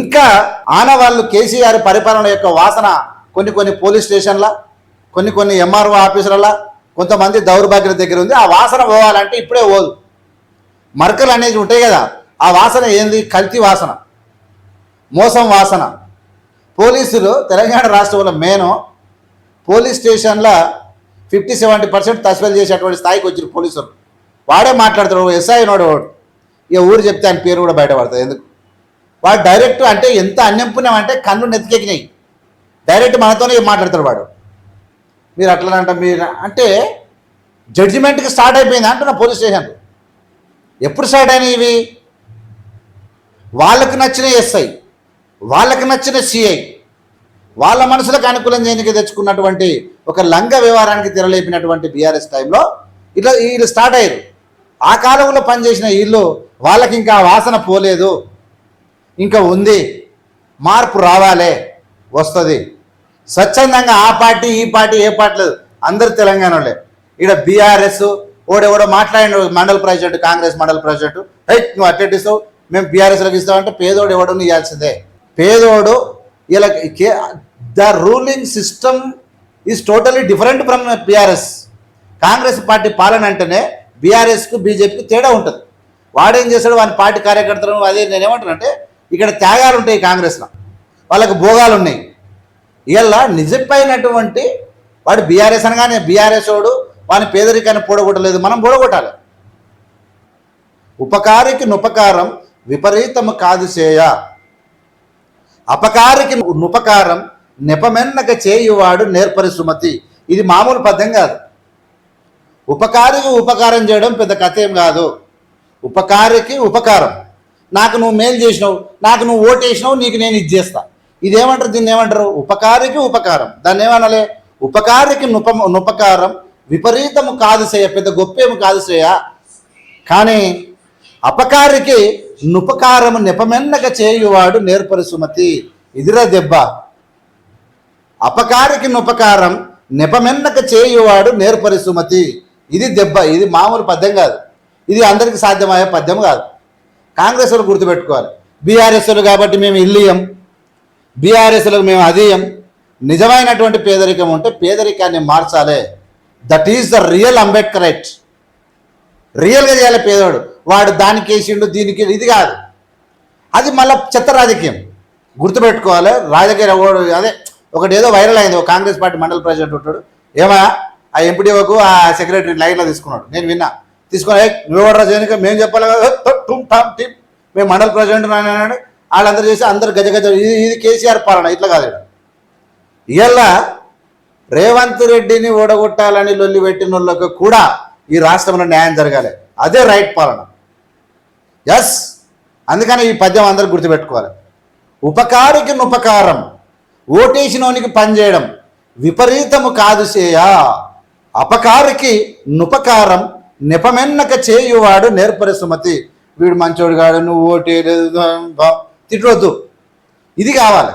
ఇంకా ఆనవాళ్ళు కేసీఆర్ పరిపాలన యొక్క వాసన కొన్ని కొన్ని పోలీస్ స్టేషన్ల కొన్ని కొన్ని ఎంఆర్ఓ ఆఫీసుల కొంతమంది దౌర్భాగ్యుల దగ్గర ఉంది. ఆ వాసన పోవాలంటే ఇప్పుడే పోదు. మరకలు అనేది ఉంటాయి కదా ఆ వాసన ఏంది? కల్తీ వాసన మోసం వాసన. పోలీసులు తెలంగాణ రాష్ట్రంలో మేను పోలీస్ స్టేషన్ల ఫిఫ్టీ సెవెంటీ పర్సెంట్ తస్వెల్ చేసేటువంటి స్థాయికి వచ్చిన పోలీసులు. వాడే మాట్లాడతాడు ఎస్ఐ నోడు ఇక ఊరు చెప్తే ఆయన పేరు కూడా బయటపడుతుంది ఎందుకు? వాడు డైరెక్ట్ అంటే ఎంత అన్యంపుణ్యం అంటే కన్ను నెత్తికెక్కినాయి. డైరెక్ట్ మనతోనే మాట్లాడతాడు వాడు. మీరు అట్లా అంట మీరు అంటే జడ్జిమెంట్కి స్టార్ట్ అయిపోయింది అంటున్నా పోలీస్ స్టేషన్ ఎప్పుడు స్టార్ట్ అయినాయి ఇవి? వాళ్ళకు నచ్చిన ఎస్ఐ వాళ్ళకు నచ్చిన సిఐ వాళ్ళ మనసులకు అనుకూలం చేయడానికి తెచ్చుకున్నటువంటి ఒక లంగ వ్యవహారానికి తెరలేపినటువంటి బీఆర్ఎస్ టైంలో ఇట్లా వీళ్ళు స్టార్ట్ అయ్యారు. ఆ కాలంలో పనిచేసిన వీళ్ళు వాళ్ళకి ఇంకా ఆ వాసన పోలేదు. ఇంకా ఉంది. మార్పు రావాలే వస్తుంది. స్వచ్ఛందంగా ఆ పార్టీ ఈ పార్టీ ఏ పార్టీ లేదు. అందరు తెలంగాణ ఇక్కడ బీఆర్ఎస్ ఓడెవడో మాట్లాడిన మండల ప్రెసిడెంట్ కాంగ్రెస్ మండల ప్రెసిడెంట్. హై నువ్వు అట్టెట్ ఇస్తావు? మేము బీఆర్ఎస్లోకి ఇస్తామంటే పేదోడు ఎవడో ఇవ్వాల్సిందే. పేదోడు ఇలా the ruling system is totally different from BRS. Congress party పాలన అంటేనే బీఆర్ఎస్కు బీజేపీకి తేడా ఉంటుంది. వాడేం చేస్తాడు? వాని పార్టీ కార్యకర్తలు అదే నేనేమంటానంటే ఇక్కడ త్యాగాలు ఉంటాయి కాంగ్రెస్లో. వాళ్ళకి భోగాలు ఉన్నాయి. ఇలా నిజమైనటువంటి వాడు బీఆర్ఎస్ అనగానే బీఆర్ఎస్ వాడు వాని పేదరికాన్ని పూడగొట్టలేదు మనం పూడగొట్టాలి. ఉపకారికి నుపకారం విపరీతము కాదు చేయ. అపకారికి నుపకారం నెపమెన్నక చేయువాడు నేర్పరి సుమతి. ఇది మామూలు పద్యం కాదు. ఉపకారికి ఉపకారం చేయడం పెద్ద కథ ఏం కాదు. ఉపకారికి ఉపకారం. నాకు నువ్వు మేలు చేసినావు నాకు నువ్వు ఓటేసినావు నీకు నేను ఇది చేస్తా. ఇదేమంటారు దీన్ని ఏమంటారు? ఉపకారికి ఉపకారం. దాన్ని ఏమనాలి? ఉపకారికి నుప నుపకారం. విపరీతము కాదు చేయ పెద్ద గొప్పేము కాదు చేయ కానీ అపకారికి నుపకారము నెపమెన్నక చేయువాడు నేర్పరి సుమతి. ఇదిరా దెబ్బ. అపకారికి నుపకారం నిపమెన్నక చేయువాడు నేర్పరి సుమతి. ఇది దెబ్బ. ఇది మామూలు పద్యం కాదు. ఇది అందరికి సాధ్యమయ్యే పద్యం కాదు. కాంగ్రెస్ వాళ్ళు గుర్తుపెట్టుకోవాలి. బీఆర్ఎస్లు కాబట్టి మేము ఇల్లియం. బీఆర్ఎస్లకు మేము అదీయం నిజమైనటువంటి పేదరికం ఉంటే పేదరికాన్ని మార్చాలి. That is the real Ambedkar right రియల్గా చేయాలి పేదవాడు వాడు దానికి వేసిండు దీనికి ఇది కాదు. అది మళ్ళీ చెత్త రాజకీయం. గుర్తుపెట్టుకోవాలి. రాజకీయ అదే ఒకటి ఏదో వైరల్ అయింది. ఒక కాంగ్రెస్ పార్టీ మండల ప్రెసిడెంట్ ఉంటాడు. ఏమా? ఆ ఎంపీడీఓకు ఆ సెక్రటరీ లైన్లో తీసుకున్నాడు. నేను విన్నా. తీసుకొని "ఏయ్, నువ్వెవడరా చేయనిక మేము చెప్పాలి కదా. టుమ్, టామ్, టిమ్." మేము మండల ప్రెసిడెంట్ అన్నాడు. వాళ్ళందరూ చేసి అందరు గజ గజ ఇది ఇది కేసీఆర్ పాలన ఇట్లా కాదు ఇలా రేవంత్ రెడ్డిని ఓడగొట్టాలని లొల్లి పెట్టిన వాళ్ళకు కూడా ఈ రాష్ట్రంలో న్యాయం జరగాలి. అదే రైట్ పాలన. ఎస్ అందుకని ఈ పద్యం అందరూ గుర్తుపెట్టుకోవాలి. ఉపకారికి నుపకారం ఓటేసినోనికి పనిచేయడం విపరీతము కాదు చేయ అపకారికి నుపకారం నెపమెన్నక చేయువాడు నేర్పరి సుమతి వీడు మంచోడు కాడు నువ్వు ఓటేయలేదు తిట్టవద్దు ఇది కావాలి.